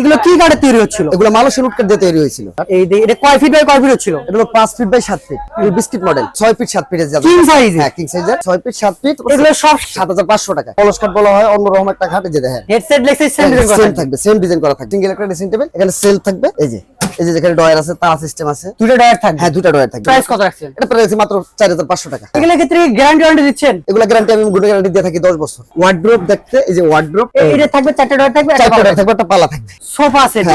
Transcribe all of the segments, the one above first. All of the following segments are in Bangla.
এগুলো কি কাঠে তৈরি হচ্ছিল? এগুলো মানুষের উটকার দিয়ে তৈরি হয়েছিল। এই এটা কয় ফিট বাই কয় ফিট হচ্ছিল? এটা পাঁচ ফিট বাই সাত ফিট বিস্কিট মডেল ছয় ফিট সাত ফিটের যাবে। কিং সাইজ হ্যাঁ কিং সাইজের ছয় ফিট সাত ফিট এগুলো সব সাত হাজার পাঁচশো টাকা। পলস কাঠ বলা হয় অন্যরকম একটা ঘাটে যে দেখেন। হেডসেট লেক্সের সেম ডিজাইন করা থাকবে। থাকবে সেম ডিজাইন করা থাকবে। সিঙ্গেল একটা ড্রেসিং টেবিল এখানে সেল থাকবে। এই যে এই যে যেখানে ডয়ার আছে তার সিস্টেম আছে। দুটো ডয়ার থাকবে? হ্যাঁ দুটা ডয়ার থাকবে। প্রাইস কত রাখছেন? এটা প্রাইস মাত্র চার হাজার পাঁচশো টাকা। এগুলো ক্ষেত্রে গ্যারান্টি ওয়ারেন্টি দিচ্ছেন? এগুলো গ্যারান্টি আমি গুড গ্যারান্টি দিয়ে থাকি দশ বছর। ওয়ার্ড্রোপ দেখতে এই যে এটা থাকবে চারটে ডয়ার থাকবে চারটা ডয়ার থাকবে একটা পালা থাকবে। সোফা সেট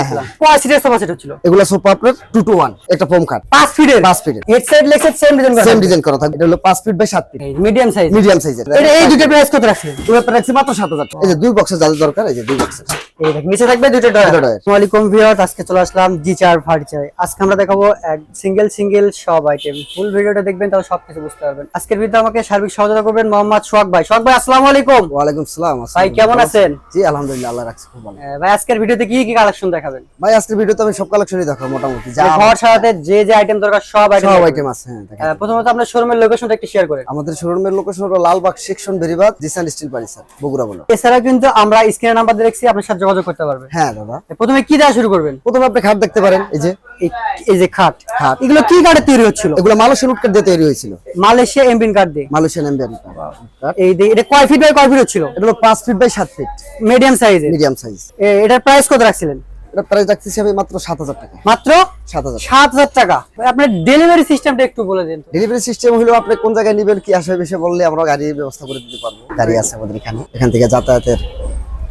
কয় সিটের সোফা সেট হচ্ছিল। এগুলো সোফা আপনার টু টু ওয়ান একটা ফোম ফিটের? ফিটের। হেডসেট লেক্সের সেম ডিজাইন করা সেম ডিজাইন করা থাকবে। এটা হলো পাঁচ ফিট বাই সাত ফিট মিডিয়াম সাইজ মিডিয়াম সাইজের এই দুটো প্রাইস কত রাখছেন? রাখছি মাত্র সাত হাজার এই যে দুই বক্সের যাদের দরকার এই যে দুই বক্সের নিচে থাকবে দুটো ডয়ার আসসালামু আলাইকুম ভিউয়ার্স আজকে চলে আসলাম জি ফার্নিচারে আজকে আমরা দেখাবো এক সিঙ্গেল সিঙ্গেল সব আইটেম ফুল ভিডিওটা দেখবেন তাহলে সবকিছু বুঝতে পারবেন। আজকের ভিডিও আমাকে সার্বিক সহযোগিতা করবেন মোহাম্মদ সোহাগ ভাই। সোহাগ ভাই আসসালামু আলাইকুম। ওয়ালাইকুম সালাম ভাই কেমন আছেন? জি আলহামদুলিল্লাহ আল্লাহ রাখছে খুব ভালো। ভাই আজকের ভিডিওতে কি কি কালেকশন দেখাবেন? ভাই আজকের ভিডিওতে আমি সব কালেকশনই দেখাবো মোটামুটি। যা যে ঘর সারাতে যে যে আইটেম দরকার সব আইটেম সব আইটেম আছে হ্যাঁ প্রথমত আপনার শোরুমের লোকেশনটা একটু শেয়ার করেন। আমাদের শোরুমের লোকেশন হলো লালবাগ সেকশন বেরিবাদ জিসান স্টিল বাড়ি স্যার বগুড়া বলো। এছাড়া কিন্তু আমরা স্ক্রিনে নাম্বার দিয়ে রাখছি আপনার সাথে যোগাযোগ করতে পারবেন হ্যাঁ দাদা। প্রথমে কি দেওয়া শুরু করবেন? প্রথমে আপনি খাট দেখতে পারেন এই যে। এই- যে খাট। খাট। এগুলো কি কাঠে তৈরি হচ্ছিল? এগুলো মানুষের উৎকার দিয়ে তৈরি হয়েছিল। মালয়েশিয়া এমবিন কাঠ দিয়ে? মালয়েশিয়ান এমবিয়ান এই এটা কয় ফিট বাই কয় ফিট হচ্ছিল? এটা হলো পাঁচ ফিট বাই সাত ফিট মিডিয়াম সাইজের মিডিয়াম সাইজ এটার প্রাইস কত রাখছিলেন? এটা প্রাইস রাখতেছি আমি মাত্র সাত হাজার টাকা। মাত্র? সাত হাজার সাত হাজার টাকা। আপনার ডেলিভারি সিস্টেমটা একটু বলে দিন। ডেলিভারি সিস্টেম হলো আপনি কোন জায়গায় নেবেন কি আসবে বিষয়ে বললে আমরা গাড়ির ব্যবস্থা করে দিতে পারব। গাড়ি আছে আমাদের এখানে। এখান থেকে যাতায়াতের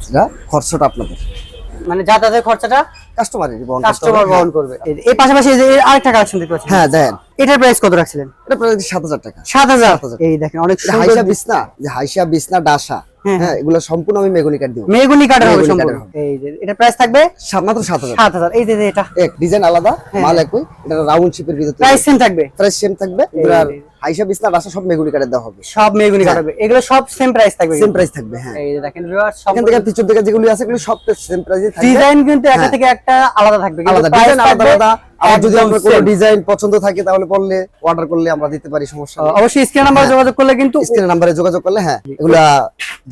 যেটা খরচটা আপনাদের। মানে যাতায়াতের খরচাটা কাস্টমারের বহন কাস্টমার বহন করবে। এই- পাশাপাশি যে আরেকটা কালেকশন দেখতে পাচ্ছি হ্যাঁ এটার প্রাইস কত রাখছিলেন? এটা সাত হাজার টাকা। সাত হাজার? 7,000 এই দেখেন অনেক সুন্দর হাইসা বিছনা যে হাইসা বিছনা ডাসা হ্যাঁ, হ্যাঁ এগুলো সম্পূর্ণ আমি মেগুনি কাট দিব। মেগুনি হবে সম্পূর্ণ। এই যে এটা প্রাইস থাকবে? মাত্র সাত হাজার। সাত হাজার। এই যে যে এটা। এক ডিজাইন আলাদা হ্যাঁ, মাল একই এটা রাউন্ড শেপের ভিতরে প্রাইস সেম থাকবে? প্রাইস সেম থাকবে হাইসা বিছনা ডাসা সব মেগুনি কাটে দেওয়া হবে। সব মেগুনি কাঠ হবে এগুলো সব সেম প্রাইস থাকবে সেম প্রাইস থাকবে হ্যাঁ। এই যে দেখেন viewers, সব এখান থেকে পিছন থেকে যেগুলি আছে এগুলো সব সেম প্রাইসে থাকবে। ডিজাইন কিন্তু একটা হ্যাঁ। থেকে একটা আলাদা থাকবে আলাদা। ডিজাইন আলাদা আলাদা। আবার যদি আপনার কোনো ডিজাইন পছন্দ থাকে তাহলে বললে অর্ডার করলে আমরা দিতে পারি সমস্যা নেই। অবশ্যই স্ক্রিন নাম্বার যোগাযোগ করলে কিন্তু স্ক্রিন নাম্বারে যোগাযোগ করলে হ্যাঁ এগুলা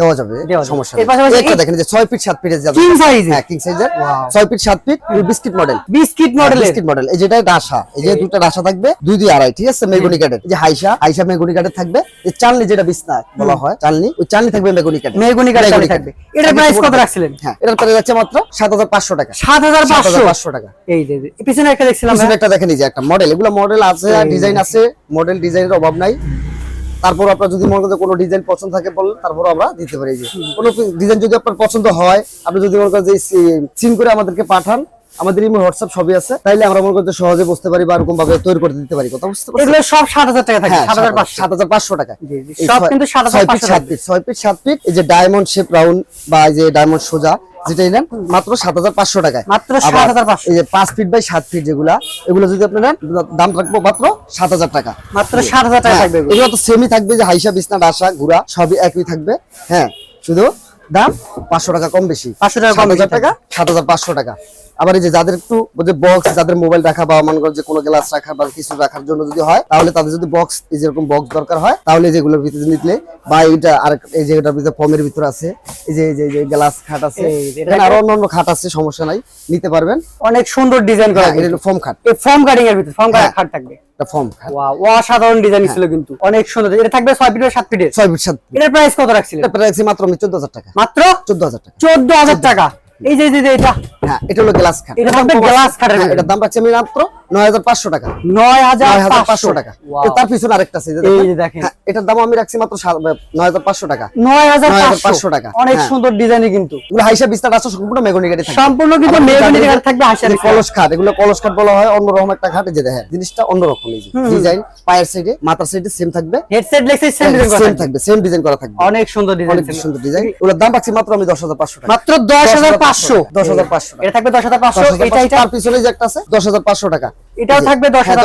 দেওয়া যাবে। সমস্যা নেই। একটা দেখেন যে 6 ফিট 7 ফিটের যাবে কিং সাইজ হ্যাঁ কিং সাইজের Wow. 6 feet 7 feet biscuit model biscuit model biscuit model এই যেটা ডাসা এই যে দুটো ডাসা থাকবে দুই দুই আড়াই ঠিক আছে? মেগুনি এই যে হাইসা হাইসা মেগুনি কাঠের থাকবে। চালনি যেটা বিছনা বলা হয় চালনি ওই চালনি থাকবে মেগুনি কাঠের মেগুনি কাঠ থাকবে। এটার প্রাইস কত রাখছিলেন? হ্যাঁ এটার প্রাইস যাচ্ছে মাত্র 7500 টাকা। সাত হাজার পাঁচশো? 7500 টাকা। এই যে যে, পিছনে একটা দেখছিলাম পিছনে একটা দেখেন এই যে একটা মডেল এগুলো মডেল আছে ডিজাইন আছে মডেল ডিজাইনের অভাব নাই। তারপর আপনার যদি মনে করেন কোনো ডিজাইন পছন্দ থাকে বলেন তারপর আমরা দিতে পারি যে। কোনো ডিজাইন যদি আপনার পছন্দ হয় আপনি যদি মনে করেন যে সিন করে আমাদেরকে পাঠান আমাদের ইমো হোয়াটসঅ্যাপ সবই আছে। তাইলে আমরা মনে করি যে সহজে বুঝতে পারি বা এরকম ভাবে তৈরি করে দিতে পারি। কথা বুঝতে পারছেন? এগুলো সব সাত হাজার টাকা থাকে হ্যাঁ সাত হাজার পাঁচশো। সাত হাজার পাঁচশো টাকা। সব কিন্তু 7,500 ছয় ফিট সাত থাকবে। ফিট ছয় ফিট সাত ফিট এই যে ডায়মন্ড শেপ রাউন্ড বা এই যে ডায়মন্ড সোজা যেটাই নেন মাত্র সাত হাজার পাঁচশো টাকায়। মাত্র আবার 7,500 এই যে পাঁচ ফিট বাই সাত ফিট যেগুলা এগুলো যদি আপনি নেন দাম রাখব মাত্র সাত হাজার টাকা। মাত্র সাত হাজার টাকা হ্যাঁ, থাকবে এগুলো। তো সেমই থাকবে যে হাইসা বিছনা ডাসা ঘুরা সবই একই থাকবে। হ্যাঁ শুধু দাম পাঁচশো টাকা কম বেশি। 500 টাকা কম সাত হাজার টাকা সাত হাজার পাঁচশো টাকা। আবার এই যে যাদের একটু যে বক্স যাদের মোবাইল রাখা বা মনে যে কোনো গ্লাস রাখা বা কিছু রাখার জন্য যদি হয় তাহলে তাদের যদি বক্স এই যেরকম বক্স দরকার হয় তাহলে যেগুলোর ভিতরে নিলে বা এইটা আর এই যে এটার ভিতরে ফর্মের ভিতরে আছে এই যে এই যে গ্লাস খাট আছে এখানে আরও খাট আছে সমস্যা নাই নিতে পারবেন। অনেক সুন্দর ডিজাইন করা হ্যাঁ, এটা ফর্ম খাট। এই ফর্ম কাটিং এর ভিতরে ফর্ম হ্যাঁ। খাট থাকবে। অসাধারণ ডিজাইন ছিল কিন্তু। অনেক সুন্দর। এটা থাকবে ছয় ফিটের সাত ফিটের ছয় ফিট সাত এটার প্রাইস কত রাখছিলেন? প্রাইস মাত্র চোদ্দ হাজার টাকা। মাত্র? চোদ্দ হাজার টাকা। চোদ্দ হাজার টাকা। এই যে এটা। হ্যাঁ এটা হলো গ্লাস খাট এটা গ্লাস খাটের এটা দাম পাচ্ছি আমি মাত্র নয় হাজার পাঁচশো টাকা। নয় হাজার নয় হাজার পাঁচশো পাঁচশো টাকা তার পিছনে আরেকটা আছে দেখেন। হ্যাঁ, এটার দাম আমি রাখছি মাত্র টাকা। 9,500। অনেক হ্যাঁ। সুন্দর কিন্তু। এগুলো হাইসা বিস্তার আছে সম্পূর্ণ মেগনি গাড়ি থাকবে। সম্পূর্ণ কিন্তু আবার মেহগনি থাকবে হাসিয়া কলস খাট এগুলো কলস খাট বলা হয় অন্যরকম একটা খাট যে দেখেন জিনিসটা অন্যরকম এই ডিজাইন পায়ের সাইডে মাথার সাইডে সেম থাকবে। হেডসেট লেক্সের সেম ডিজাইন করা থাকবে। সেম ডিজাইন করা থাকবে। অনেক সুন্দর ডিজাইন অনেক সুন্দর ডিজাইন ওগুলোর দাম পাচ্ছি মাত্র আমি দশ হাজার পাঁচশো টাকা। মাত্র দশ হাজার পাঁচশো। দশ হাজার পাঁচশো টাকা। এটা থাকবে দশ হাজার পাঁচশো 10,500 এটা এটা তার পিছনে যে একটা আছে দশ হাজার পাঁচশো টাকা। এটাও থাকবে দশ হ্যাঁ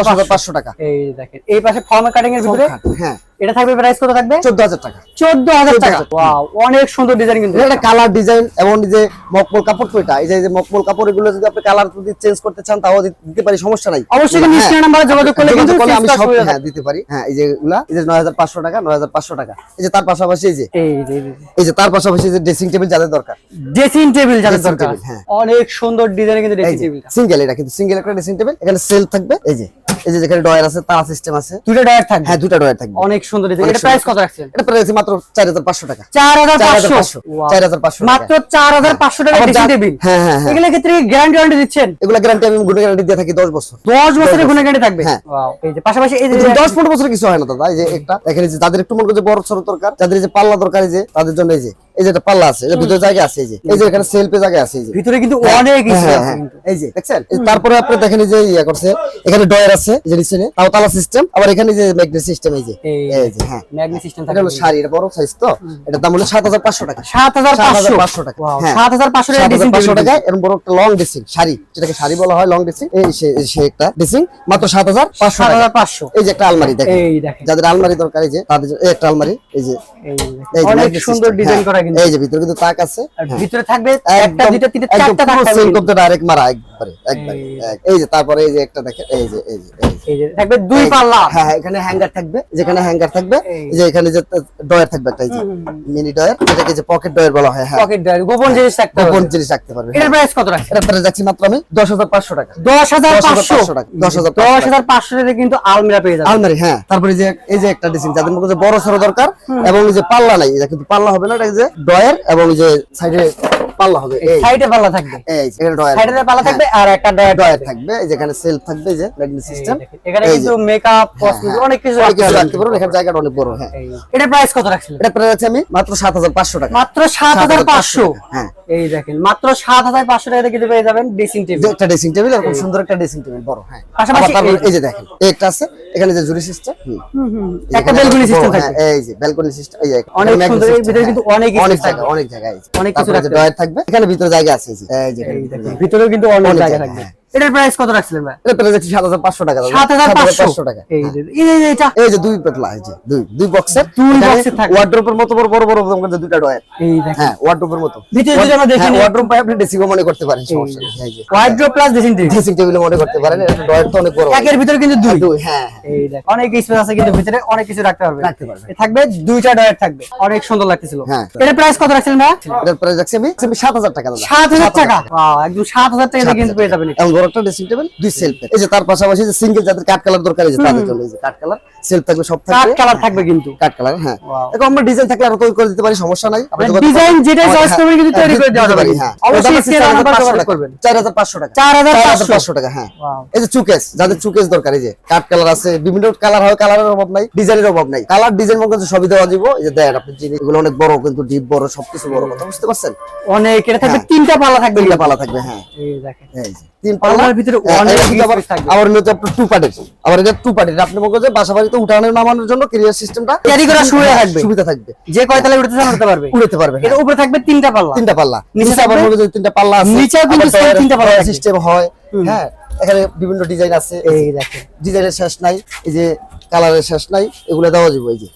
টাকা। এই দেখেন এই পাশে ফর্মা কাটিং এর ভিতরে হ্যাঁ। এটা থাকবে প্রাইস কত থাকবে? চোদ্দ হাজার টাকা। চোদ্দ হাজার টাকা। ওয়াও অনেক সুন্দর ডিজাইন কিন্তু এটা কালার ডিজাইন এবং যে মকমল কাপড় তো এটা এই যে মকমল কাপড় এগুলো যদি আপনি কালার যদি চেঞ্জ করতে চান তাও দিতে পারি সমস্যা নাই। অবশ্যই হ্যাঁ, নাম্বারে যোগাযোগ করলে কিন্তু আমি সব হ্যাঁ দিতে পারি। হ্যাঁ এই যে এগুলা এই যে নয় হাজার পাঁচশো টাকা নয় হাজার পাঁচশো টাকা। এই যে তার পাশাপাশি এই যে এই যে এই যে এই যে। তার পাশাপাশি যে ড্রেসিং টেবিল যাদের দরকার। ড্রেসিং টেবিল যাদের দরকার। হ্যাঁ। অনেক সুন্দর ডিজাইন কিন্তু ড্রেসিং টেবিল সিঙ্গেল এটা কিন্তু সিঙ্গেল একটা ড্রেসিং টেবিল এখানে সেল থাকবে এই যে। এই যে যেখানে ডয়ার আছে তার সিস্টেম আছে। দুটো ডয়ার থাকবে? হ্যাঁ দুটা ডয়ার থাকবে। অনেক সুন্দর এটা প্রাইস কত রাখছেন? এটা প্রাইস মাত্র চার হাজার পাঁচশো টাকা। চার হাজার চার হাজার পাঁচশো। পাঁচশো চার হাজার পাঁচশো মাত্র চার হাজার পাঁচশো টাকা আবার ড্রেসিং টেবিল হ্যাঁ হ্যাঁ হ্যাঁ। এগুলোর ক্ষেত্রে গ্যারান্টি ওয়ারেন্টি দিচ্ছেন? এগুলা গ্যারান্টি আমি গুণ গ্যারান্টি দিয়ে থাকি দশ বছর। দশ বছরের গুণে গ্যারান্টি থাকবে? হ্যাঁ। এই যে পাশাপাশি এই যে কিন্তু দশ পনেরো বছর কিছু হয় না দাদা এই যে একটা এখানে যে যাদের একটু মনে করছে বড় ছোট দরকার যাদের যে পাল্লা দরকার যে তাদের জন্য এই যে এই যে একটা পাল্লা আছে যে ভিতরে জায়গা আছে এই যে এই যে এখানে সেলফে জায়গা আছে এই যে। ভিতরে কিন্তু অনেক কিছু হ্যাঁ, আছে হ্যাঁ, এই যে দেখছেন? তারপরে আপনি দেখেন এই যে ইয়া করছে এখানে ডয়ার আছে এই যে তাও তালা সিস্টেম আবার এখানে যে ম্যাগনেট সিস্টেম এই যে। এই এই যে হ্যাঁ। ম্যাগনেট সিস্টেম এটা শাড়ি এটা বড় সাইজ তো। এটার দাম হলো সাত হাজার পাঁচশো টাকা। সাত হাজার পাঁচশো? 7,500 টাকা। হ্যাঁ। সাত হাজার পাঁচশো টাকা 7,500 টাকা এরকম বড় একটা লং ড্রেসিং শাড়ি। যেটাকে শাড়ি বলা হয় লং ড্রেসিং এই সে সে একটা ড্রেসিং মাত্র সাত হাজার পাঁচশো সাত টাকা হাজার পাঁচশো। এই যে একটা আলমারি দেখেন। এই দেখেন। যাদের আলমারি দরকার এই যে তাদের এই একটা আলমারি এই যে। অনেক সুন্দর ডিজাইন হ্যাঁ। করা কিন্তু। এই যে ভিতরে কিন্তু তাক আছে ভিতরে থাকবে একটা একদম দুইটা তিনটা চারটা থাকবে করতে ডাইরেক্ট মারা একবারে একবারে এই যে তারপরে এই যে একটা দেখেন এই যে এই যে এই যে। থাকবে দুই পাল্লা। হ্যাঁ হ্যাঁ, এখানে হ্যাঙ্গার থাকবে যেখানে হ্যাঙ্গার থাকবে যে এখানে যে ডয়ার থাকবে একটা এই যে মিনি ডয়ার যে পকেট ডয়ার বলা হয় হ্যাঁ। পকেট ড্রাইভ গোপন জিনিস কোন জিনিস রাখতে পারবে প্রাইস কত রাখছে এটা পরে যাচ্ছি মাত্র আমি দশ হাজার পাঁচশো টাকা। দশ হাজার 10,500 পাঁচশো টাকা, 10,500 দশ হাজার পাঁচশো টাকা কিন্তু আলমিরা পেয়ে যাবে আলমারি হ্যাঁ তারপরে যে এই যে একটা ড্রেসিং যাদের মধ্যে বড় সড়ো দরকার এবং যে পাল্লা নাই এটা কিন্তু পাল্লা হবে না এটা যে ডয়ার এবং যে সাইডে পাল্লা হবে সাইডে পাল্লা থাকবে। এই এখানে ডয়ার সাইডে পাল্লা থাকবে আর একটা ডয়ার ডয়ার থাকবে। যেখানে সেলফ থাকবে যে ম্যাগনেট সিস্টেম এখানে কিন্তু মেকআপ কসমেটিক অনেক কিছু রাখতে এখানে জায়গাটা অনেক বড় হ্যাঁ। এই। প্রাইস কত রাখছিলেন? এটা প্রায় আছে আমি মাত্র সাত হাজার পাঁচশো টাকা। মাত্র সাত হাজার পাঁচশো? হ্যাঁ। এই দেখেন মাত্র সাত হাজার পাঁচশো টাকা কিন্তু পেয়ে যাবেন ড্রেসিং টেবিল একটা ড্রেসিং টেবিল এরকম সুন্দর একটা ড্রেসিং টেবিল বড় হ্যাঁ। পাশাপাশি এই- এই যে দেখেন একটা আছে এখানে যে জুরি সিস্টেম একটা বেলকনি সিস্টেম হ্যাঁ, এই যে ব্যালকনি সিস্টেম এই অনেক সুন্দর, এর ভিতরে কিন্তু হ্যাঁ। অনেক অনেক। জায়গা অনেক জায়গা অনেক কিছু রাখতে ডয়ার থাকবে? এখানে ভিতরে জায়গা আছে এই যে। ভিতরে কিন্তু অনেক জায়গা, থাকবে। হ্যাঁ। এটার প্রাইস কত রাখছিলেন ভাই? এটা সাত হাজার পাঁচশো টাকা দাদা। সাত হাজার পাঁচশো? 7,500 টাকা। এই যে এই এই যে এটা? এই দুই পেটলা এই যে দুই দুই বক্সের দুই থাকবে। ওয়ার্ড্রোপের মতো বড় বড় বড় দুইটা ডয়ার এই দেখেন। হ্যাঁ ওয়ার্ড্রোপের মতো। ভিতরে যদি আমরা দেখি ওয়ার্ড্রোপ পাই আপনি মনে করতে পারেন সমস্যা নেই। এই যে প্লাস ড্রেসিং টেবিল ড্রেসিং টেবিলে মনে করতে পারেন এটা ডয়ার তো অনেক বড়। একের ভিতরে কিন্তু দুই। দুই হ্যাঁ এই দেখ অনেক স্পেস আছে কিন্তু ভিতরে অনেক কিছু রাখতে পারবে রাখতে পারবে। থাকবে দুইটা ডয়ার থাকবে। অনেক সুন্দর লাগতেছিল। হ্যাঁ। এটার প্রাইস কত রাখছিলেন ভাই? এটার প্রাইস আমি আমি সাত হাজার টাকা দাদা। সাত হাজার টাকা? Wow, একদম সাত হাজার টাকা কিন্তু পেয়ে যাবেন এটা। বড় একটা ড্রেসিং টেবিল দুই সেলফের এই যে তার পাশাপাশি যে সিঙ্গেল যাদের কাঠ কালার দরকার এই যে তাদের জন্য এই যে কাঠ কালার। সেলফ থাকবে সব থাকবে। কালার থাকবে কিন্তু। কাট কালার হ্যাঁ। এখন আমরা ডিজাইন থাকলে আরও তৈরি করে দিতে পারি সমস্যা নাই। করব। যেটাই choice হ্যাঁ, করবেন কিন্তু তৈরি করে দেওয়া যাবে। হ্যাঁ অবশ্যই scale নাম্বার 4,500 করবেন। 4,500 টাকা। 4,500 4,500 টাকা হ্যাঁ। এই যে চুকেস যাদের চুকেস দরকার এই যে কাট কালার আছে বিভিন্ন কালার হয় কালারের অভাব নাই ডিজাইনের অভাব নাই। কালার ডিজাইন মনে সবই দেওয়া দিব এই যে দেন আপনি জিনিস এগুলো অনেক বড় কিন্তু ডিপ বড় সবকিছু বড় কথা বুঝতে পারছেন? অনেক এটা থাকবে হ্যাঁ। তিনটা পাল্লা থাকবে তিনটা পালা থাকবে হ্যাঁ। এই দেখেন। এই যে, তিন পাল্লার ভিতরে হ্যাঁ, অনেক আবার। আবার হচ্ছে আপনার টু পার্টের আবার এটা টু পার্টের আপনি মনে করছেন বাসা বাড়িতে উঠানোর নামানোর জন্য ক্যারিয়ার সিস্টেমটা ক্যারি করা সুবিধা থাকবে। সুবিধা থাকবে। যে কয়তলা উঠতে চান উঠতে পারবে? উড়তে পারবে এর উপরে থাকবে তিনটা পাল্লা। তিনটা পাল্লা। নিচে আবার হবে যদি তিনটা পাল্লা আছে। নিচেও কিন্তু তিনটা পাল্লা সিস্টেম হয়। হ্যাঁ এখানে বিভিন্ন ডিজাইন আছে। এই দেখেন। ডিজাইনের শেষ নাই এই যে কালারের শেষ নাই এগুলো দেওয়া যাবে এই যে।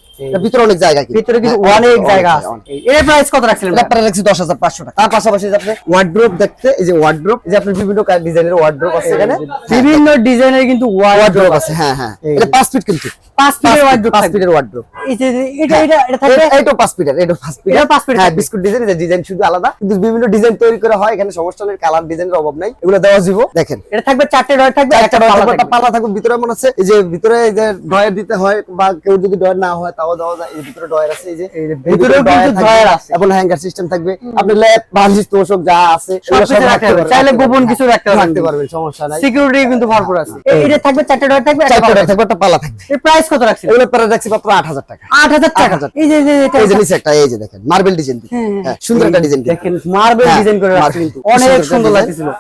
ভিতরে অনেক জায়গা ভিতরে কিন্তু হ্যাঁ, অনেক জায়গা আছে। এর প্রাইস কত রাখছিলেন এটা আপনারা রাখছি দশ হাজার পাঁচশো টাকা। তার পাশাপাশি আপনি ওয়ার্ড্রোপ দেখতে এই যে ওয়ার্ড্রোপ যে আপনি বিভিন্ন ডিজাইনের ওয়ার্ড্রোপ আছে এখানে। বিভিন্ন ডিজাইনের কিন্তু ওয়ার্ড্রোপ ওয়ার্ড্রোপ আছে। হ্যাঁ হ্যাঁ। এটা পাঁচ ফিট কিন্তু। পাঁচ ফিটের ওয়ার্ড্রোপ পাঁচ ফিটের ওয়ার্ড্রোপ এই যে যে- এটা এটা এটা থাকবে? এইটাও পাঁচ ফিটের এটা পাঁচ ফিট এটাও পাঁচ feet হ্যাঁ বিস্কুট ডিজাইন ডিজাইন শুধু আলাদা কিন্তু বিভিন্ন ডিজাইন তৈরি করা হয়। এখানে সমস্যা নেই কালার ডিজাইনের অভাব নাই। এগুলো দেওয়া যাব দেখেন। এটা থাকবে চারটে ডয়ার থাকবে একটা পাল্লা থাকবে, পাল্লা থাকবে ভিতরে মনে আছে এই যে ভিতরে এই যে ডয়ার দিতে হয় বা কেউ যদি ডয়ার না হয় তাও দেওয়া যায় এই ভিতরে ডয়ার আছে এই যে এই যে এই ভিতরেও ডয়ার কিন্তু থাকবে, ডয়ার আছে। এবং হ্যাঙ্গার সিস্টেম থাকবে। আপনি ল্যাপ বালিশ তোষক যা আছে সব রাখতে পারবেন। চাইলে গোপন কিছু রাখতে রাখতে পারবেন সমস্যা নাই। সিকিউরিটি কিন্তু ভরপুর আছে। এই- থাকবে চারটে ডয়ার থাকবে চারটা ডয়ার থাকবে একটা পাল্লা থাকবে। এর প্রাইস কত রাখছিলেন এগুলো প্রায় রাখছি মাত্র আট হাজার টাকা। আট হাজার টাকা? এই যে এই যে এটা এই যে নিচে একটা এই যে দেখেন মার্বেল ডিজাইন হ্যাঁ সুন্দর একটা ডিজাইন দেখেন মার্বেল হ্যাঁ, ডিজাইন করে কিন্তু। অনেক সুন্দর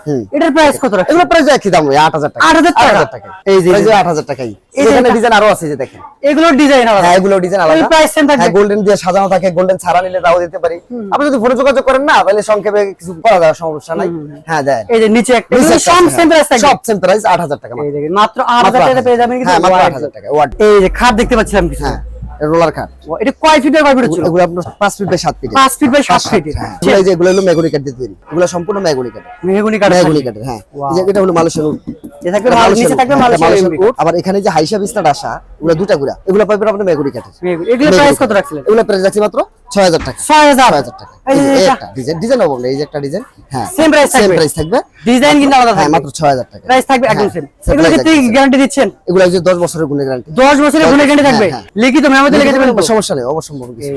হুম। এটার প্রাইস কত রাখছেন? এগুলো একই দাম ওই আট হাজার টাকা। 8,000 টাকা? এই যে- যে। আট হাজার টাকাই। এই যে এখানে ডিজাইন আরও আছে যে দেখেন। এগুলোর ডিজাইন আলাদা। হ্যাঁ এগুলো ডিজাইন আলাদা। থাকবে। হ্যাঁ গোল্ডেন দিয়ে সাজানো থাকে গোল্ডেন ছাড়া নিলে তাও দিতে পারি। আপনি যদি ফোনে যোগাযোগ করেন না তাহলে সংক্ষেপে কিছু করা যাবে সমস্যা নাই। হ্যাঁ দেয় এই যে নিচে একটা সব সেম প্রাইস থাকবে। সব সেম প্রাইস 8000 টাকা এই দেখেন মাত্র 8000 টাকা পেয়ে যাবেন হ্যাঁ মাত্র 8000 টাকা এই যে খাট দেখতে পাচ্ছিলাম কিছু। হ্যাঁ রোলার কাট এটা কয় ফিট কয় ফিট ছিল? এগুলো আপনার 5 feet by 7 feet 5 feet by 7 feet হ্যাঁ। এই যে এগুলো হলো মেগুনি কাঠ দিয়ে তৈরি। এগুলো সম্পূর্ণ মেগুনি কাঠ মেহগুনি কাঠ মেগুনি কাঠের হ্যাঁ। এটা হলো মালয়েশিয়ান উড এটা থাকবে হ্যাঁ, মালয়েশিয়ান উড। আবার এখানে যে হাইসা বিস্তার আসা দুটা গুড়া এগুলো পাবেন আপনি এগুলো প্রাইস কত রাখছিলেন? এগুলো প্রাইস রাখছি মাত্র 6000 টাকা। 6000 6000 টাকা। এই যে এই যে এটা। একটা ডিজাইন ডিজাইন হবে এই যে একটা ডিজাইন হ্যাঁ। Same price সেম প্রাইস থাকবে। ডিজাইন কিন্তু আলাদা থাকবে। মাত্র 6000 টাকা। প্রাইস থাকবে একদম সেম এগুলো কি থাকবে। গ্যারান্টি দিচ্ছেন? এগুলো যে 10 বছরের গুণের গ্যারান্টি 10 বছরের গুণে গ্যারান্টি থাকবে? লিখিত মেমোতে লিখে দেবেন সমস্যা নেই অবশ্যম্ভব কিছু।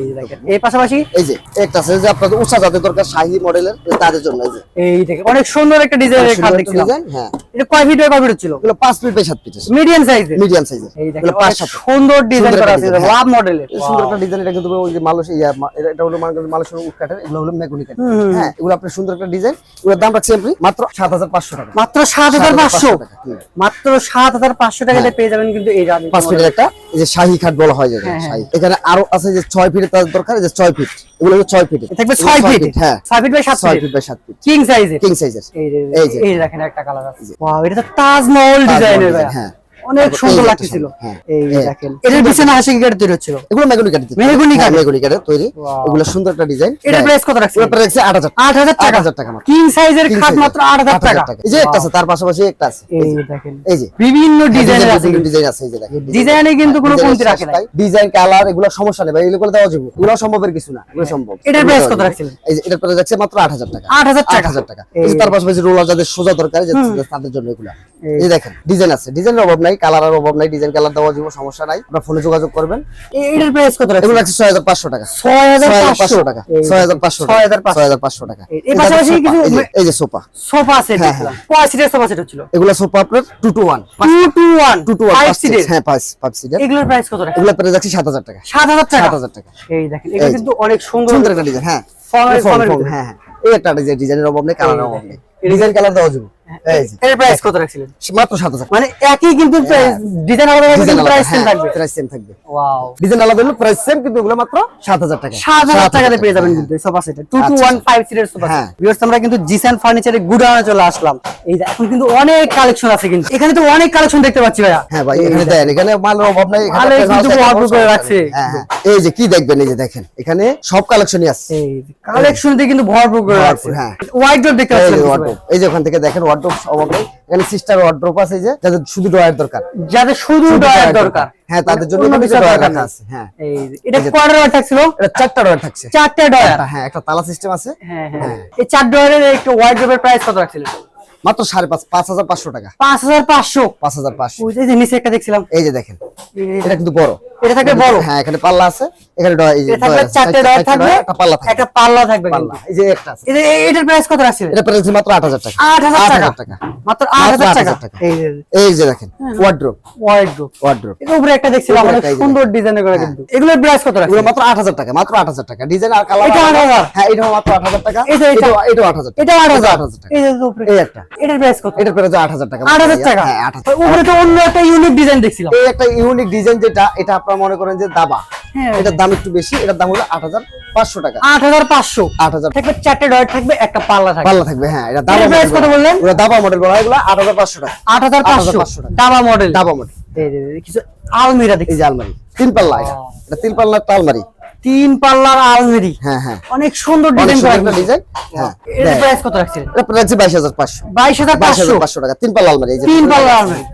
এই পাশাপাশি? এই যে একটা আছে যে আপনাদের উঁচা যাদের দরকার শাহী মডেলের তাদের জন্য এই যে। এই দেখেন অনেক সুন্দর একটা ডিজাইনের খাট দেখছিলাম। ডিজাইন হ্যাঁ। এটা কয় ফিট কয় ফিট ছিল এগুলো 5 ফিট বাই 7 ফিট মিডিয়াম সাইজের মিডিয়াম সাইজের এই দেখেন এগুলো অনেক 5 7 সুন্দর ডিজাইন করা আছে হ্যাঁ। লাভ মডেলের সুন্দর একটা ডিজাইন এটা কিন্তু ওই যে মালয়েশিয়া এটা এটা হলো মালয়েশিয়ার উড কাঠের এগুলো হলো মেগুনি কাঠ হ্যাঁ এগুলো আপনার সুন্দর একটা ডিজাইন এগুলোর দাম রাখছি আপনি মাত্র 7500 টাকা। মাত্র 7500 টাকা, হুম। মাত্র 7500 টাকাতে পেয়ে যাবেন কিন্তু এই রানি 5 ফিটের একটা এই যে শাহী খাট বলা হয় যেটা হ্যাঁ, হ্যাঁ। শাহী। এখানে আরও আছে যে 6 ফিটের তার দরকার এই যে 6 ফিট এগুলো হলো 6 ফিটের থাকবে 6 ফিট হ্যাঁ। 6 feet by 7 6 feet feet by 7 feet king সাইজের কিং সাইজের এই যে এই দেখেন একটা কালার আছে। ওয়াও এটা তো তাজমহল ডিজাইনের হ্যাঁ। অনেক সুন্দর একটা হ্যাঁ। এই এই। দেখেন। এটার পিছনে হাসি তৈরি হচ্ছিল। এগুলো কাঠের তৈরি। মেহগনি হ্যাঁ, কাঠের? মেহগনি কাঠের তৈরি। এগুলো সুন্দর একটা ডিজাইন এটার প্রাইস কত এগুলো প্রাইস 8000 8000 টাকা। 8000 টাকা। মাত্র। কিং সাইজের খাট মাত্র 8000 টাকা। এই যে একটা আছে তার পাশাপাশি একটা আছে। এই দেখেন। এই যে। বিভিন্ন ডিজাইনের আছে ডিজাইন ডিজাইন আছে। এই যে দেখেন। ডিজাইনে কিন্তু কোনো কমতি রাখে নাই। ডিজাইন কালার এগুলো সমস্যা নেই ভাই। এগুলো দেওয়া যাবে এগুলো সম্ভবের কিছু না। এগুলো সম্ভব। এটার price কত। রাখছিলেন? এই যে এটার প্রাইস রাখছে মাত্র 8000 টাকা। 8000 টাকা। 8000 টাকা। এই তার পাশাপাশি রোলার যাদের সোজা দরকার যে তাদের জন্য এগুলো। এই। দেখেন ডিজাইন আছে। ডিজাইনের অভাব নাই কালারের অভাব নাই ডিজাইন কালার দেওয়া যাবে সমস্যা নাই। আপনারা ফোনে যোগাযোগ করবেন। এটার প্রাইস কত রাখছেন? এগুলো রাখছে 6500 টাকা। 6500 টাকা। 6500 6500 6500 টাকা। এই- এই পাশাপাশি কিছু এই যে- সোফা সোফা সেট কয় সিটের সোফা সেট ছিল এগুলো সোফা আপনার 2 টু 1 2 টু 1 2 টু 1 5 সিটের হ্যাঁ 5 5 সিটার এগুলোর প্রাইস কত রাখছেন এগুলো প্রাইস রাখছি 7000 টাকা। 7000 টাকা? 7000 টাকা। এই দেখেন এগুলো কিন্তু অনেক সুন্দর সুন্দর একটা ডিজাইন হ্যাঁ। ফর্মের- ফর্ম, ফর্মের ফর্ম, ভিতরে। হ্যাঁ হ্যাঁ। এই একটা ডিজাইনের অভাব নেই কালারের অভাব নেই। ডিজাইন কালার দেওয়া যাবে। এর প্রাইস কত রাখছিলেন? মাত্র 7000 মানে একই কিন্তু ডিজাইন আলাদা কিন্তু প্রাইস সেম থাকবে। প্রাইস সেম থাকবে। ওয়াও ডিজাইন আলাদা হলো প্রাইস সেম কিন্তু এগুলো মাত্র 7000 টাকা। 7000 টাকাতে পেয়ে যাবেন কিন্তু সোফা সেট 2 টু 1 5 সিটের সোফা। সেট ভিউয়ার্স আমরা কিন্তু জিসান ফার্নিচারে গুডাউনে চলে আসলাম। এই যে এখন কিন্তু অনেক কালেকশন আছে কিন্তু। এখানে তো অনেক কালেকশন দেখতে পাচ্ছি ভাইয়া। হ্যাঁ ভাই এখানে দেন এখানে মালের অভাব নাই এখানে কিন্তু মাল করে রাখছে। এই যে কি দেখবেন এই যে দেখেন এখানে সব কালেকশনই আছে। কালেকশন দিয়ে কিন্তু ভরপুর করে রাখছে। হ্যাঁ। হোয়াইট ডোর দেখতে এই পাচ্ছেন যে এই যে ওখান থেকে দেখেন ওয়ার্ড্রোপ এখানে সিস্টার ওয়ার্ড্রোপ আছে যে যাদের শুধু ড্রয়ার দরকার। যাদের শুধু dryer দরকার। হ্যাঁ তাদের জন্য ড্রয়ার রাখা আছে হ্যাঁ। এই এটা ডয়ার থাকছিল? এটা চারটা ড্রয়ার থাকছে। চারটা একটা, হ্যাঁ একটা তালা সিস্টেম আছে। হ্যাঁ হ্যাঁ। এই চার ডয়ারের একটা প্রাইস কত রাখছিলেন মাত্র সাড়ে পাঁচ পাঁচ হাজার পাঁচশো টাকা। পাঁচ হাজার পাঁচশো। পাঁচ হাজার পাঁচশো। ওই যে নিচে একটা দেখছিলাম। এই যে দেখেন এটা কিন্তু বড়। এটা থাকবে বড় হ্যাঁ এখানে পাল্লা আছে এখানে থাকবে আছে, ডয়ার থাকবে একটা পাল্লা থাকবে একটা পাল্লা থাকবে এই যে একটা আছে এটা- এটার প্রাইস কত রাখছিলেন এটা প্রাইস মাত্র আট হাজার টাকা আট হাজার টাকা টাকা মাত্র আট হাজার টাকা 8,000 টাকা। এই যে এই যে দেখেন ওয়ার্ড্রোপ ডোর ওয়ার্ড্রোপ এর উপরে একটা দেখছিলাম অনেক সুন্দর ডিজাইন করা কিন্তু এগুলোর প্রাইস কত রাখছিলেন মাত্র আট হাজার টাকা মাত্র আট হাজার টাকা ডিজাইন আর কালার এটা 8,000 হ্যাঁ এটাও মাত্র আট হাজার টাকা এই যে এটা- এটা আট হাজার আট হাজার টাকা এই যে উপরে এই একটা এটার প্রাইস কত এটার প্রাইস আট হাজার টাকা আট হাজার টাকা হ্যাঁ আট হাজার উপরে তো অন্য একটা ইউনিক ডিজাইন দেখছিলাম এই একটা ইউনিক ডিজাইন যেটা এটা আপনারা মনে করেন যে দাবা হ্যাঁ। এটার দাম একটু বেশি এটার দাম হলো আট হাজার পাঁচশো টাকা। আট হাজার পাঁচশো। আট হাজার থাকবে চারটে ডয়ার থাকবে একটা পাল্লা থাকবে। পাল্লা থাকবে হ্যাঁ এটা price কত বললেন? ওটা দাবা মডেল বলা এগুলো আট হাজার পাঁচশো টাকা। আট হাজার পাঁচশো। 8,500 টাকা। ডাবা মডেল দাবা মডেল কিছু আলমিরা যে আলমারি তিন পাল্লা এটা। এটা তিন পাল্লা একটা আলমারি। তিন পাল্লার আলমারি। হ্যাঁ হ্যাঁ। অনেক সুন্দর ডিজাইন করা একটা ডিজাইন হ্যাঁ এর প্রাইস কত রাখছিলেন? এটা প্রাইস বাইশ হাজার পাঁচশো। বাইশ হাজার বাইশ পাঁচশো হাজার পাঁচশো টাকা তিন পাল্লা আলমারি এই যে তিন পাল্লা আলমিরি।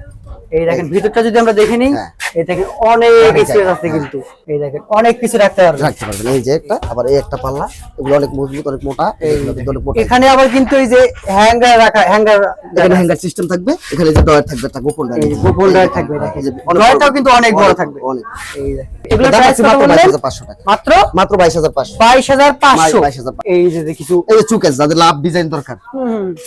এই দেখেন ভিতরটা যদি আমরা দেখে নিই হ্যাঁ। এই দেখেন অনেক স্পেস আছে কিন্তু। এই দেখেন অনেক কিছু রাখতে পারবেন রাখতে পারবেন। এই যে একটা আবার এই একটা পাল্লা এগুলো অনেক মজবুত অনেক মোটা অনেক মোটা। এখানে আবার কিন্তু এই যে হ্যাঙ্গার রাখা হ্যাঙ্গার এখানে হ্যাঙ্গার সিস্টেম থাকবে এখানে যে ডয়ার থাকবে একটা গোপন ডয়ার এই গোপন ডয়ার থাকবে। এই যে ডয়ারটাও কিন্তু অনেক বড় থাকবে। অনেক। এই দেখেন। এগুলোর দাম প্রাইস কত মাত্র বললেন 22,500 টাকা। মাত্র? মাত্র বাইশ হাজার পাঁচশো। বাইশ হাজার পাঁচশো? 22,500 এই যে দেখিছু এই যে চুকেস যাদের লাভ ডিজাইন দরকার।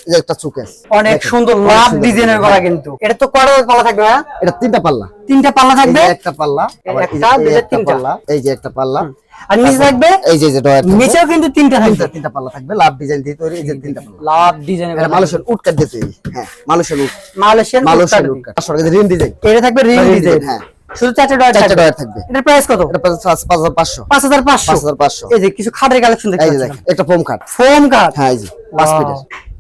এই একটা চুকেস। অনেক সুন্দর লাভ ডিজাইনের করা কিন্তু। এটা তো কয়টা পাল্লা থাকবে এটা তিনটা পাল্লা। তিনটা পাল্লা থাকবে? একটা পাল্লা একটা, এই দুইটা, তিনটা। পাল্লা এই যে একটা পাল্লা। আর নিচে থাকবে? এই যে এই যে ডয়ার থাকবে। নিচেও কিন্তু তিনটা থাকবে। তিনটা পাল্লা থাকবে লাভ ডিজাইন দিয়ে তৈরি এই যে তিনটা পাল্লা। লাভ ডিজাইনের এটা কাট দিয়ে তৈরি। হ্যাঁ মালয়েশিয়ান কাট ডিজাইন। এটা থাকবে রিং ডিজাইন। হ্যাঁ। শুধু চারটে ডয়ার চারটে থাকবে? থাকবে। এটার প্রাইস কত? এটা পাঁচ হাজার পাঁচশো। পাঁচ হাজার পাঁচশো? পাঁচ হাজার পাঁচশো। এই যে কিছু খাটের কালেকশন দেখতে একটা ফোম খাট ফোম কাঠ হ্যাঁ এই যে পাঁচ ফিটের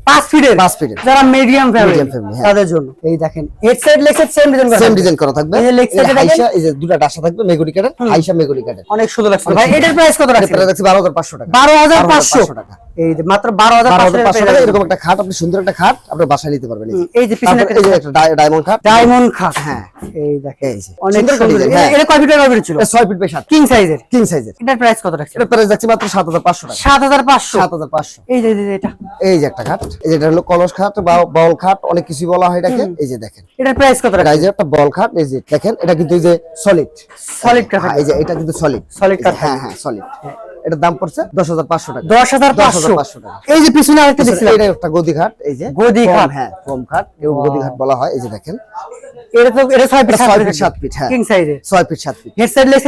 পাঁচ ফিটের পাঁচ ফিটের। যারা মিডিয়াম ফ্যামিলি। তাদের জন্য। এই দেখেন head side leg side same design same design করা থাকবে। এই এই side দেখেন। এই যে দুটা ডাসা থাকবে মেগুরি কাটের হাইসা মেগুরি কাটের অনেক সুন্দর লাগছে। ভাই এটার প্রাইস কত রাখছেন? টাকা। বারো হাজার 12,500 পাঁচশো টাকা। এই যে মাত্র টাকা এরকম একটা খাট আপনি সুন্দর একটা খাট আপনার বাসায় নিতে পারবেন এই যে। পিছনে এই যে একটা ডায়মন্ড খাট ডায়মন্ড খাট হ্যাঁ। এই দেখেন এই যে। অনেক সুন্দর হ্যাঁ। এটা কয় ফিটের কয় ছিল এটা ফিট বাই সাত কিং সাইজের কিং সাইজের এটার প্রাইস কত রাখছেন এটা প্রাইস যাচ্ছে মাত্র সাত হাজার পাঁচশো টাকা সাত হাজার পাঁচশো সাত হাজার পাঁচশো এই যে এটা এই যে একটা খাট এই যে এটা হলো কলস খাট বা বল খাট অনেক কিছু বলা হয় এটাকে এই যে দেখেন এটার প্রাইস কত এটা এই যে একটা বল খাট এই যে দেখেন এটা কিন্তু এই যে সলিড সলিড কাঠ এই যে এটা কিন্তু সলিড সলিড কাঠ হ্যাঁ হ্যাঁ সলিড এটার দাম পড়ছে দশ হাজার পাঁচশো টাকা। দশ হাজার পাঁচশো। 10,500 টাকা। এই যে পিছনে আরেকটা দেখছিলাম। এটা একটা গদি খাট এই যে গদি ফোম, হ্যাঁ কম খাট কেউ গদি খাট বলা হয় এই যে দেখেন। এটা তো এটা ছয় ফিট এটা ফিট সাত ফিট হ্যাঁ। কিং সাইজের ছয় ফিট সাত feet. Head side leg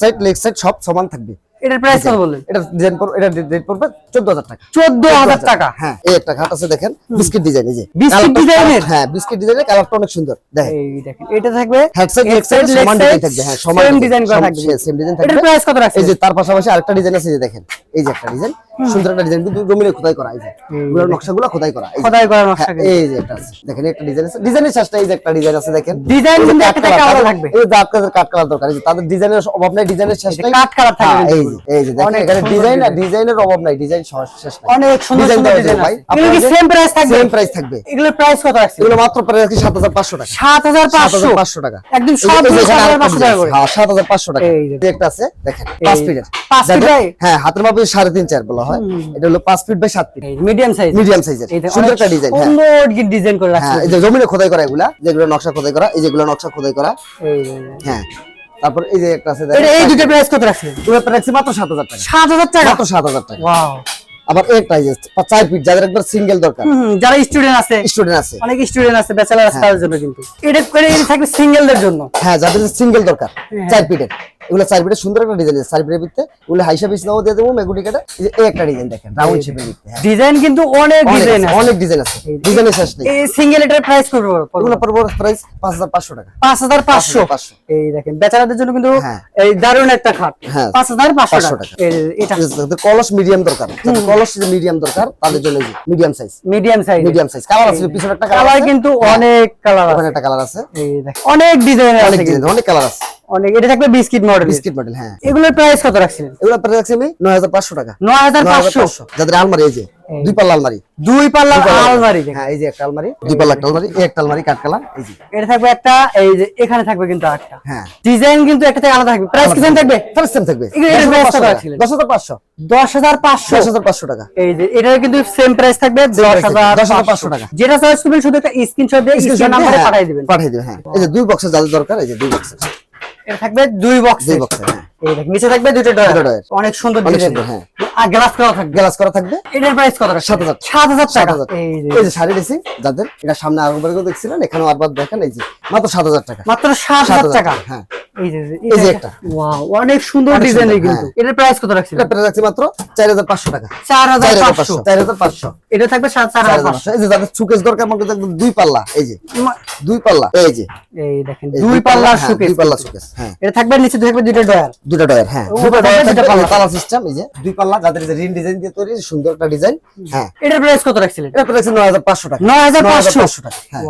side leg side সব সমান থাকবে। এটার প্রাইস কত বললেন? এটা ডিজাইন পড়বে এটা রেট পড়বে চোদ্দ হাজার টাকা। চোদ্দ হাজার টাকা। হ্যাঁ এই একটা আছে দেখেন বিস্কিট ডিজাইন এই যে। বিস্কিট ডিজাইনের? হ্যাঁ বিস্কিট ডিজাইনের কালারটা অনেক সুন্দর দেখেন। এই দেখেন এটা থাকবে হেড সাইড লেগ সাইড সমান ডিজাইন থাকবে হ্যাঁ সমান সেম ডিজাইন করা থাকবে। সেম ডিজাইন এটার প্রাইস কত রাখছেন? এই যে তার পাশাপাশি আরেকটা ডিজাইন আছে যে দেখেন এই যে একটা ডিজাইন সুন্দর একটা ডিজাইন কিন্তু জমিনে খোদাই করা এই যে পুরো নকশাগুলো খোদাই করা খোদাই করা নকশা হ্যাঁ, এই যে একটা আছে। দেখেন একটা ডিজাইন আছে। ডিজাইনের শেষটা এই যে একটা ডিজাইন আছে দেখেন। ডিজাইন কিন্তু একটা কালার, এই যে কালার কাঠ কালার দরকার এই যে তাদের ডিজাইনের অভাব নাই ডিজাইনের শেষটাই কাঠ কালার থাকবে হ্যাঁ, এই যে এই যে দেখেন এখানে ডিজাইন আর ডিজাইনের অভাব নাই ডিজাইন শেষ নাই। অনেক সুন্দর সুন্দর ডিজাইন ভাই। আছে। এগুলো কি সেম প্রাইস থাকবে? সেম প্রাইস থাকবে। এগুলোর প্রাইস কত রাখছেন এগুলো মাত্র প্রাইস হাজার পাঁচশো টাকা। সাত হাজার পাঁচশো? 7,500 টাকা। একদম সব এই যে এখানে সাত হাজার আরেকটা পাঁচশো টাকা হ্যাঁ, 7,500 টাকা। এই যে। একটা আছে, দেখেন, পাঁচ এই- ফিটের। পাঁচ যাদের- হ্যাঁ, হাতের মাপে সাড়ে তিন চার বলা হয়। এটা হলো পাঁচ ফিট বাই সাত ফিট। মিডিয়াম সাইজ এর। এটা সুন্দর একটা design, হ্যাঁ। সুন্দর ডিজাইন করে রাখছে হ্যাঁ, এই যে জমিনে খোদাই করা এগুলা, যেগুলো নকশা খোদাই করা, এই যেগুলো নকশা খোদাই করা, হ্যাঁ। তারপর এই যে একটা আছে, এটা এই দুটো প্রাইস কত রাখছেন এগুলোর price মাত্র 7,000 টাকা। সাত হাজার টাকা মাত্র 7,000 টাকা। ওয়াও আবার একটা যে চার ফিট, যাদের একবার সিঙ্গেল দরকার যারা স্টুডেন্ট আছে স্টুডেন্ট আছে অনেক স্টুডেন্ট আছে ব্যাচেলার আছে তাদের জন্য কিন্তু এটা করে থাকবে সিঙ্গেলদের জন্য হ্যাঁ যাদের সিঙ্গেল দরকার হ্যাঁ। চার পিটের এগুলো পিটের সুন্দর একটা ডিজাইন চার পিটের ভিতরে। এগুলো হাইসা পিস নাও দিয়ে দেবো মেগুটি কাটা। এই একটা ডিজাইন দেখেন রাউন্ড শেপের ভিতরে হ্যাঁ। ডিজাইন কিন্তু অনেক অনেক ডিজাইন আছে, আছে। অনেক ডিজাইন আছে। ডিজাইনের শেষ নেই। এই সিঙ্গেল এটার প্রাইস করব এগুলো পড়ব প্রাইস পাঁচ হাজার পাঁচশো টাকা। পাঁচ হাজার 5,500 এই দেখেন বেচারাদের জন্য কিন্তু হ্যাঁ। এই দারুণ একটা খাট। হ্যাঁ। পাঁচ হাজার পাঁচশো 500 টাকা। এটা। কলস মিডিয়াম দরকার কলস মিডিয়াম দরকার তাদের জন্য medium size medium size medium size colour আছে পিছনে একটা কালার আছে। কিন্তু হ্যাঁ, অনেক কালার আছে। একটা কালার আছে। এই দেখেন অনেক ডিজাইন আছে অনেক কালার আছে। অনেক এটা থাকবে বিস্কিট মডেল বিস্কিট মডেল হ্যাঁ। এগুলোর প্রাইস কত রাখছিলেন? এগুলো প্রাইস রাখছি আমি নয় হাজার পাঁচশো টাকা। নয় হাজার নয় হাজার পাঁচশো। পাঁচশো যাদের আলমারি এই যে দুই পাল্লা আলমারি। দুই পাল্লা আলমারি। হ্যাঁ এই যে একটা আলমারি দুই পাল্লা একটা আলমারি এই একটা আলমারি এই যে। এটা থাকবে একটা এই যে এখানে থাকবে কিন্তু একটা হ্যাঁ। ডিজাইন কিন্তু একটা থেকে আলাদা থাকবে। প্রাইস কি সেম থাকবে? ফার্স্ট সেম থাকবে। কত রাখছিলেন? পাঁচশো। টাকা। এই যে এটার কিন্তু সেম প্রাইস থাকবে দশ হাজার 10,500 পাঁচশো টাকা। যেটা করবেন শুধু একটা স্ক্রিনশট দিয়ে স্ক্রিন নাম্বারে পাঠিয়ে দিবেন। পাঠিয়ে দিবেন হ্যাঁ। এই যে দুই বক্সের যাদের দরকার এই যে দুই বক্সের এটা থাকবে দুই বক্স দুই বক্স হ্যাঁ। এই দেখ নিচে থাকবে দুটো ডয়ার। অনেক সুন্দর ডিজাইন হ্যাঁ। আর গ্লাস করা থাকবে। গ্লাস করা থাকবে। এটার প্রাইস কত রাখছেন? সাত হাজার। সাত হাজার সাত টাকা। এই যে। শাড়ি ড্রেসিং যাদের। এটা সামনে আরেকবার করে দেখছিলেন এখানেও আরবার দেখেন এই যে মাত্র সাত হাজার টাকা। মাত্র সাত সাত হাজার টাকা। হ্যাঁ। এই যে এই যে একটা। ওয়াও অনেক সুন্দর ডিজাইন সুন্দর, কিন্তু। হ্যাঁ। এটার প্রাইস কত রাখছিলেন? এটা প্রাইস রাখছি মাত্র চার হাজার পাঁচশো টাকা। এটা থাকবে। এই যে যাদের সুকেস দরকার আমাকে একদম দুই পাল্লা এই যে। দুই পাল্লা এই যে। এই দেখেন দুই পাল্লার হ্যাঁ, সুকেস দুই পাল্লা সুকেস হ্যাঁ। এটা থাকবে নিচে থাকবে দুটো ডয়ার দুটো ডয়ার হ্যাঁ। দুটো দুটো পাল্লা। তালা সিস্টেম এই যে। দুই পাল্লা যাদের যে রিন ডিজাইন দিয়ে তৈরি সুন্দর একটা ডিজাইন হ্যাঁ। এটার প্রাইস কত রাখছিলেন? এটা প্রাইস নয় হাজার পাঁচশো টাকা। নয় হাজার পাঁচশো। টাকা হ্যাঁ।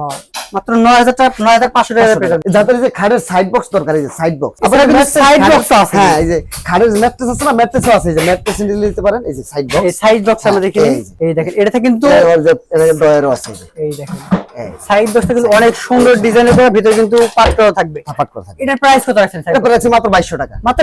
মাত্র নয় হাজার টাকা নয় হাজার পাঁচশো টাকা পেয়ে যাদের যে খাটের সাইড বক্স দরকার এই যে সাইড বক্স কিন্তু box ও আছে। হ্যাঁ এই যে খাটের ম্যাট্রেস আছে না আছে এই যে ম্যাট্রেস নিয়ে নিতে পারেন এই যে সাইড এই সাইড বক্স আমরা দেখি এই দেখেন এটা কিন্তু ডয়ারও আছে এই দেখেন। সাইড বক্সটা কিন্তু অনেক সুন্দর ডিজাইনের ভিতরে কিন্তু পাত্র থাকবে। থাপাট করে থাকে এটার প্রাইস কত রাখছেন এটা প্রাইস মাত্র 2200 টাকা। মাত্র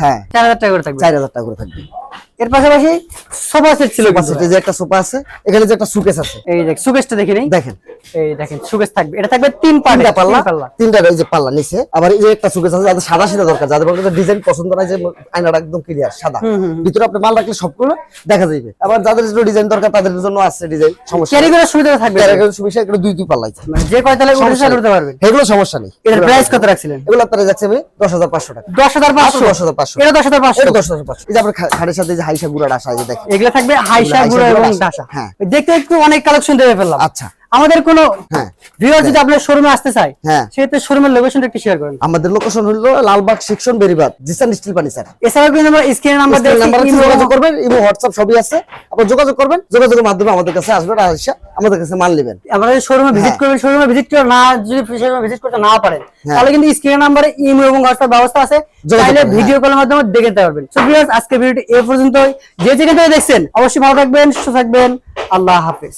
হ্যাঁ। চার হাজার টাকা করে থাকবে। চার হাজার টাকা করে থাকবে। এর পাশাপাশি সোফা সেট ছিল সেটে যে একটা সোফা আছে এখানে যে একটা সুকেস আছে। এই দেখ সুকেশটা দেখি নেই? দেখেন। এই দেখেন সুকেশ থাকবে। এটা থাকবে তিন পাল্লা তিনটা পাল্লা পাল্লা। তিনটা এই যে পাল্লা নিচে। আবার এই যে একটা সুকেস আছে যাদের সাদা সিধা দরকার যাদের মধ্যে ডিজাইন পছন্দ নাই যে আয়নাটা একদম ক্লিয়ার সাদা। ভিতরে আপনি মাল রাখলে সবগুলো দেখা যাবে আবার যাদের ডিজাইন দরকার তাদের জন্য আছে ডিজাইন সমস্যা ক্যারি করার সুবিধা থাকবে। সুবিধা এগুলো দুই দুই পাল্লা আছে মানে যে কয় তালে উঠে। পারবেন। এগুলো সমস্যা নেই। এটার প্রাইস কত রাখছিলেন? এগুলো আপনারা যাচ্ছে আমি দশ হাজার পাঁচশো টাকা। দশ হাজার পাঁচশো? দশ হাজার পাঁচশো। এটা দশ হাজার পাঁচশো। এটা দশ হাজার পাঁচশো। এই যে আপনার খাটের সাথে যে হাইসা গুড়ার দেখেন। এগুলো থাকবে হাইসা হাইসা এবং ডাসা। হ্যাঁ। দেখতে একটু অনেক কালেকশন দেবে ফেললাম। আচ্ছা। আমাদের কোনো হ্যাঁ। ভিউয়ার যদি আপনার শোরুমে আসতে চায় হ্যাঁ। সেক্ষেত্রে শোরুমের লোকেশনটা একটু শেয়ার করেন। আমাদের লোকেশন হলো Lalbagh section Beribadh Jisan steel furniture এছাড়াও কিন্তু আমরা স্ক্রিনের নাম্বার নাম্বার দিয়েছি যোগাযোগ করবেন ইমো হোয়াটসঅ্যাপ সবই আছে। আপনি যোগাযোগ করবেন যোগাযোগের মাধ্যমে আমাদের কাছে আসবেন আর এসে আমাদের কাছে মাল নেবেন। আমরা শোরুমে ভিজিট হ্যাঁ। করবেন শোরুমে ভিজিট করে না যদি শোরুমে ভিজিট করতে না পারেন হ্যাঁ। তাহলে কিন্তু স্ক্রিনের নাম্বারে ইমো এবং হোয়াটসঅ্যাপ ব্যবস্থা আছে। চাইলে করবেন, ভিডিও কলের মাধ্যমে দেখে নিতে পারবেন। সো ভিউয়ার্স আজকে ভিডিওটি এ পর্যন্তই। যে যেখান থেকে দেখছেন অবশ্যই ভালো থাকবেন সুস্থ থাকবেন। আল্লাহ হাফেজ।